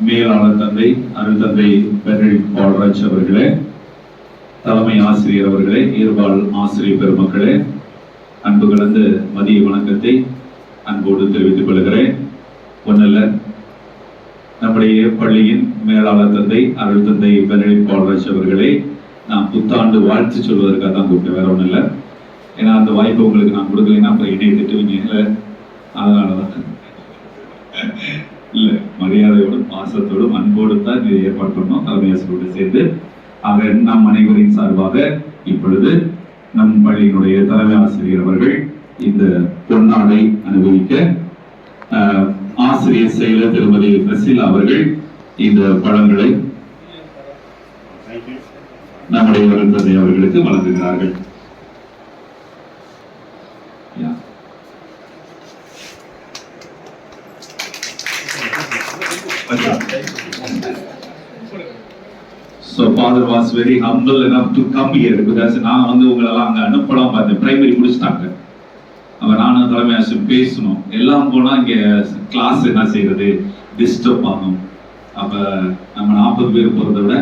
மேலாளர் தந்தை அருள் தந்தை பெர்ரி பால்ராஜ் அவர்களே தலைமை ஆசிரியர் அவர்களே ஈர்பால் ஆசிரியர் பெருமக்களே அன்பு கலந்த மதிய வணக்கத்தை அன்போடு தெரிவித்துக் கொள்கிறேன். ஒன்னல்ல நம்முடைய பள்ளியின் மேலாளர் தந்தை அருள் தந்தை பெர்ரி பால்ராஜ் அவர்களே நான் புத்தாண்டு வாழ்த்து சொல்வதற்காக தான் கூப்பிட்டேன் வேற ஒன்றும் இல்லை ஏன்னா அந்த வாய்ப்பு உங்களுக்கு நான் கொடுக்கலைன்னா அப்புறம் என்னை திட்டுவீங்க இல்லை அதனால தான் இல்ல மரியாதையோடும் பாசத்தோடும் அன்போடும் தான் இதை ஏற்பாடு பண்ணோம். தலைமையாசிரியரோடு சேர்ந்து ஆக நம் அனைவரின் சார்பாக இப்பொழுது நம் பள்ளியினுடைய தலைமை ஆசிரியர் அவர்கள் இந்த பொன்னாடை அனுபவிக்க ஆசிரியர் செயலர் திருமதி பிரசிலா அவர்கள் இந்த பழங்களை நம்முடைய தந்தை அவர்களுக்கு வழங்குகிறார்கள். So father was very humble enough to come here because நான் வந்து உங்களெல்லாம் அங்கே அனுப்பலாம் பார்த்தேன். பிரைமரி முடிச்சிட்டாங்க. அவன் நானும் தலைமை ஆசிரியர் பேசணும். எல்லாம் போனால் இங்கே கிளாஸ் என்ன செய்யறது டிஸ்டர்ப் ஆகும் அப்போ நம்ம நாற்பது பேர் போகிறத விட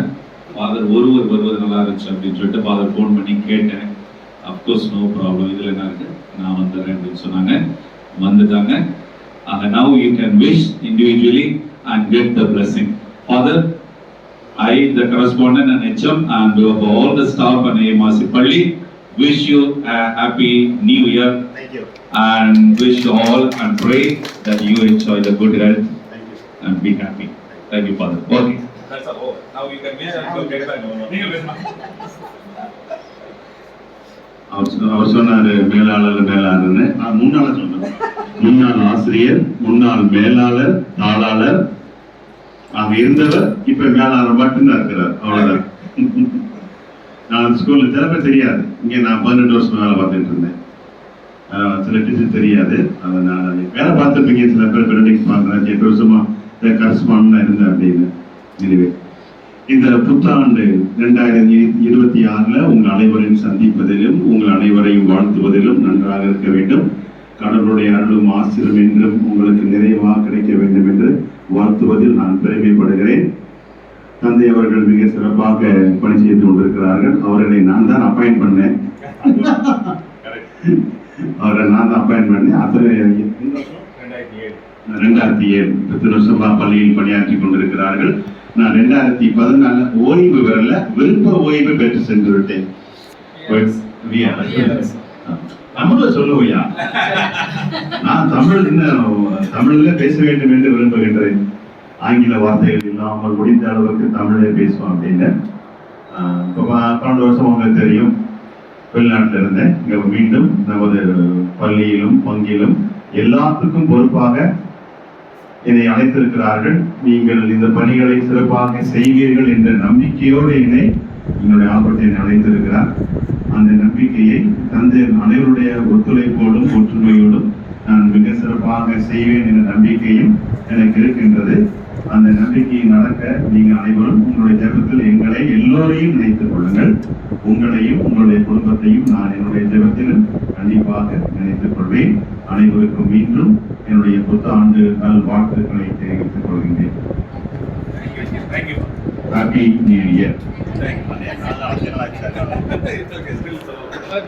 ஃபாதர் ஒருவர் வருவது நல்லா இருந்துச்சு அப்படின்னு சொல்லிட்டு ஃபாதர் ஃபோன் பண்ணி கேட்டேன். அப்கோர்ஸ் நோ ப்ராப்ளம் இதில் என்ன இருக்கு? நான் வந்துடுறேன் அப்படின்னு சொன்னாங்க. வந்துட்டாங்க. அந்த now you can wish individually And get the blessing father I, the correspondent and HM and of all the staff and AMRC Palli, wish you a happy new year Thank you. and wish you all and pray that you enjoy the good health Thank you. and be happy. Thank you, Father. Okay. That's all. Oh, now you can miss and go get back. நீங்க பேசலாம். அவர் சொ- அவர் சொன்னாரு மேலாளர் மேலாளர்னு நான் முன்னால சொன்னேன் முன்னாள் ஆசிரியர் முன்னாள் மேலாளர் தாளாளர் அங்க இருந்தவர் இப்ப மேலாளர் மட்டும்தான் இருக்கிறார். அவ்வளவுதான். நான் ஸ்கூல்ல சில பேர் தெரியாது. இங்க நான் பன்னெண்டு வருஷம் வேலை பார்த்துட்டு இருந்தேன். சில டீச்சர் தெரியாது. அதை நான் வேலை பார்த்துருப்பீங்க சில பேர் பெரடிக்ஸ் பார்க்குறேன் எட்டு வருஷமா கரஸ்பாண்ட் இருந்தேன் அப்படின்னு. இதுவே இந்த புத்தாண்டு இரண்டாயிரத்தி இருபத்தி ஆறுல உங்கள் அனைவரையும் சந்திப்பதிலும் உங்கள் அனைவரையும் வாழ்த்துவதிலும் நன்றாக இருக்க வேண்டும். கடவுளுடைய அருளும் ஆசிரும் என்றும் உங்களுக்கு நிறைவாக கிடைக்க வேண்டும் என்று வாழ்த்துவதில் நான் பெருமைப்படுகிறேன். தந்தை அவர்கள் மிக சிறப்பாக பணி செய்து கொண்டிருக்கிறார்கள். அவர்களை நான் தான் அப்பாயிண்ட் பண்ணேன். அவரை நான் தான் அப்பாயிண்ட் பண்ணேன். அத்தனை ரெண்டாயிரத்தி ஏழு. பத்து வருஷமா பள்ளியில் பணியாற்றி கொண்டிருக்கிறார்கள். நான் ரெண்டாயிரத்தி பதினாலு ஓய்வு வரல விருப்ப ஓய்வு பெற்று சென்று விட்டேன். தமிழ்ல சொல்லுவையா? நான் தமிழ் என்ன தமிழ்ல பேச வேண்டும் என்று விரும்புகின்றேன். ஆங்கில வார்த்தைகள் இல்லாமல் முடிந்த அளவுக்கு தமிழே பேசுவோம் அப்படின்னு. ஆஹ் பன்னெண்டு வருஷம் உங்களுக்கு தெரியும். வெளிநாட்டில் இருந்தேன் இங்கே மீண்டும் நமது பள்ளியிலும் வங்கியிலும் எல்லாத்துக்கும் பொறுப்பாக என்னை அழைத்திருக்கிறார்கள். நீங்கள் இந்த பணிகளை சிறப்பாக செய்வீர்கள் என்ற நம்பிக்கையோடு என்னை என்னுடைய ஆபத்தை அழைத்திருக்கிறார் அந்த நம்பிக்கையை தந்தை அனைவருடைய ஒத்துழைப்போடும் ஒற்றுமையோடும் நான் மிக சிறப்பாக செய்வேன் என்ற நம்பிக்கையும் எனக்கு இருக்கின்றது. அந்த நம்பிக்கையை நடக்க நீங்கள் அனைவரும் உங்களுடைய ஜபத்தில் எங்களை எல்லோரையும் நினைத்துக் கொள்ளுங்கள். உங்களையும் உங்களுடைய குடும்பத்தையும் நான் என்னுடைய ஜபத்திலும் கண்டிப்பாக நினைத்துக் கொள்வேன். அனைவருக்கும் மீண்டும் என்னுடைய புத்தாண்டு நல் வாழ்த்துக்களை தெரிவித்துக் கொள்கின்றேன். Happy New Year.